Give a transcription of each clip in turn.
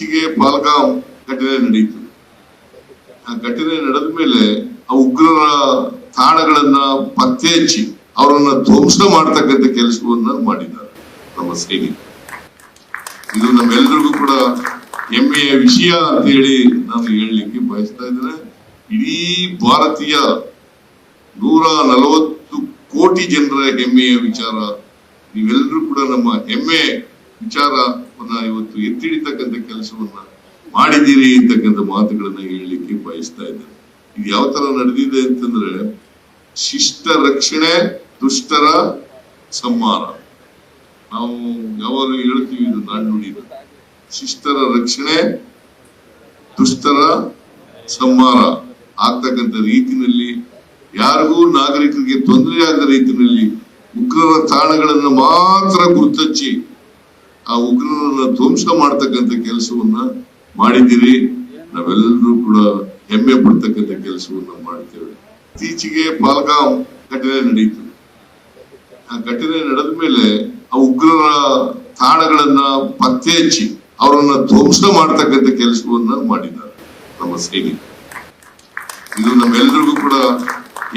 ಹೆಚ್ಚಿಗೆ ಪಾಲ್ಗಾಮ್ ಘಟನೆ ನಡೆಯಿತು ಆ ಘಟನೆ ನಡೆದ ಮೇಲೆ ಆ ಉಗ್ರರ ತಾಣಗಳನ್ನ ಪತ್ತೆ ಹಚ್ಚಿ ಅವರನ್ನ ಧ್ವಂಸ ಮಾಡ್ತಕ್ಕಂಥ ಕೆಲಸವನ್ನ ಮಾಡಿದ್ದಾರೆ ನಮ್ಮ ಸೈನಿಕರು. ಇದು ನಮ್ಮೆಲ್ಲರಿಗೂ ಕೂಡ ಹೆಮ್ಮೆಯ ವಿಷಯ ಅಂತ ಹೇಳಿ ನಾನು ಹೇಳಲಿಕ್ಕೆ ಬಯಸ್ತಾ ಇದ್ದೇನೆ. ಇಡೀ ಭಾರತೀಯ ನೂರ ನಲವತ್ತು ಕೋಟಿ ಜನರ ಹೆಮ್ಮೆಯ ವಿಚಾರ ನೀವೆಲ್ಲರೂ ಕೂಡ ನಮ್ಮ ಹೆಮ್ಮೆ ವಿಚಾರವನ್ನ ಇವತ್ತು ಎತ್ತಿಡಿತಕ್ಕಂಥ ಕೆಲಸವನ್ನ ಮಾಡಿದ್ದೀರಿ ಅಂತಕ್ಕಂಥ ಮಾತುಗಳನ್ನ ಹೇಳಲಿಕ್ಕೆ ಬಯಸ್ತಾ ಇದ್ದಾರೆ ಇದು ಯಾವ ತರ ನಡೆದಿದೆ ಅಂತಂದ್ರೆ, ಶಿಷ್ಟ ರಕ್ಷಣೆ, ದುಷ್ಟರ ಸಂಹಾರ ನಾವು ಯಾವಾಗಲೂ ಹೇಳ್ತೀವಿ ಇದು ನಾಣ್ಣುಡಿ ಇದು. ಶಿಷ್ಟರ ರಕ್ಷಣೆ, ದುಷ್ಟರ ಸಂಹಾರ ಆಗ್ತಕ್ಕಂಥ ರೀತಿನಲ್ಲಿ ಯಾರಿಗೂ ನಾಗರಿಕರಿಗೆ ತೊಂದರೆ ಆಗದ ರೀತಿಯಲ್ಲಿ ಉಗ್ರರ ತಾಣಗಳನ್ನು ಮಾತ್ರ ಗುರುತಚ್ಚಿ ಆ ಉಗ್ರರನ್ನ ಧ್ವಂಸ ಮಾಡ್ತಕ್ಕಂಥ ಕೆಲಸವನ್ನ ಮಾಡಿದ್ದೀರಿ. ನಾವೆಲ್ಲರೂ ಕೂಡ ಹೆಮ್ಮೆ ಪಡ್ತಕ್ಕಂಥ ಕೆಲಸವನ್ನ ಮಾಡ್ತೇವೆ. ಇತ್ತೀಚೆಗೆ ಪಾಲ್ಗಾಂ ಘಟನೆ ನಡೀತು. ಆ ಘಟನೆ ನಡೆದ ಮೇಲೆ ಆ ಉಗ್ರರ ತಾಣಗಳನ್ನ ಪತ್ತೆ ಹಚ್ಚಿ ಅವರನ್ನ ಧ್ವಂಸ ಮಾಡ್ತಕ್ಕಂಥ ಕೆಲಸವನ್ನ ಮಾಡಿದ್ದಾರೆ ನಮ್ಮ ಸೈನಿಕರು. ಇದು ನಮ್ಮೆಲ್ಲರಿಗೂ ಕೂಡ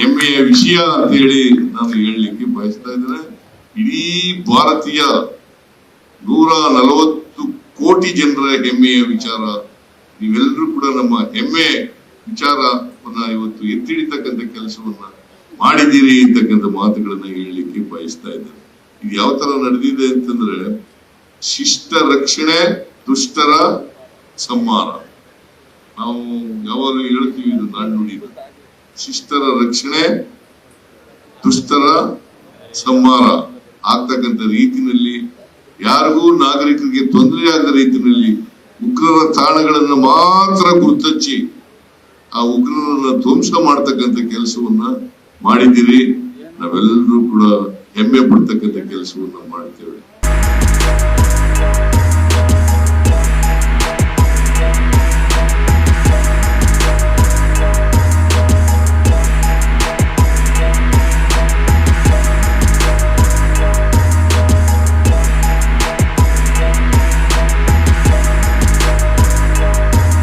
ಹೆಮ್ಮೆಯ ವಿಷಯ ಅಂತ ಹೇಳಿ ನಾನು ಹೇಳಲಿಕ್ಕೆ ಬಯಸ್ತಾ ಇದ್ದೇನೆ. ಇಡೀ ಭಾರತೀಯ ನೂರ ನಲವತ್ತು ಕೋಟಿ ಜನರ ಹೆಮ್ಮೆಯ ವಿಚಾರ, ನೀವೆಲ್ಲರೂ ಕೂಡ ನಮ್ಮ ಹೆಮ್ಮೆ ವಿಚಾರವನ್ನ ಇವತ್ತು ಎತ್ತಿಡಿತಕ್ಕಂಥ ಕೆಲಸವನ್ನ ಮಾಡಿದ್ದೀರಿ ಅಂತಕ್ಕಂಥ ಮಾತುಗಳನ್ನ ಹೇಳಲಿಕ್ಕೆ ಬಯಸ್ತಾ ಇದ್ದಾರೆ ಇದು ಯಾವ ತರ ನಡೆದಿದೆ ಅಂತಂದ್ರೆ, ಶಿಷ್ಟ ರಕ್ಷಣೆ, ದುಷ್ಟರ ಸಂಹಾರ ನಾವು ಯಾವಾಗಲೂ ಹೇಳ್ತೀವಿ ಇದು ನಾಣ್ಣುಡಿ. ಶಿಷ್ಟರ ರಕ್ಷಣೆ, ದುಷ್ಟರ ಸಂಹಾರ ಆಗ್ತಕ್ಕಂಥ ರೀತಿನಲ್ಲಿ ಯಾರಿಗೂ ನಾಗರಿಕರಿಗೆ ತೊಂದರೆ ಆಗದ ರೀತಿಯಲ್ಲಿ ಉಗ್ರರ ತಾಣಗಳನ್ನು ಮಾತ್ರ ಗುರುತಚ್ಚಿ ಆ ಉಗ್ರರನ್ನ ಧ್ವಂಸ ಮಾಡ್ತಕ್ಕಂಥ ಕೆಲಸವನ್ನ ಮಾಡಿದ್ದೀರಿ. ನಾವೆಲ್ಲರೂ ಕೂಡ ಹೆಮ್ಮೆ ಪಡ್ತಕ್ಕಂಥ ಕೆಲಸವನ್ನ ಮಾಡ್ತೇವೆ.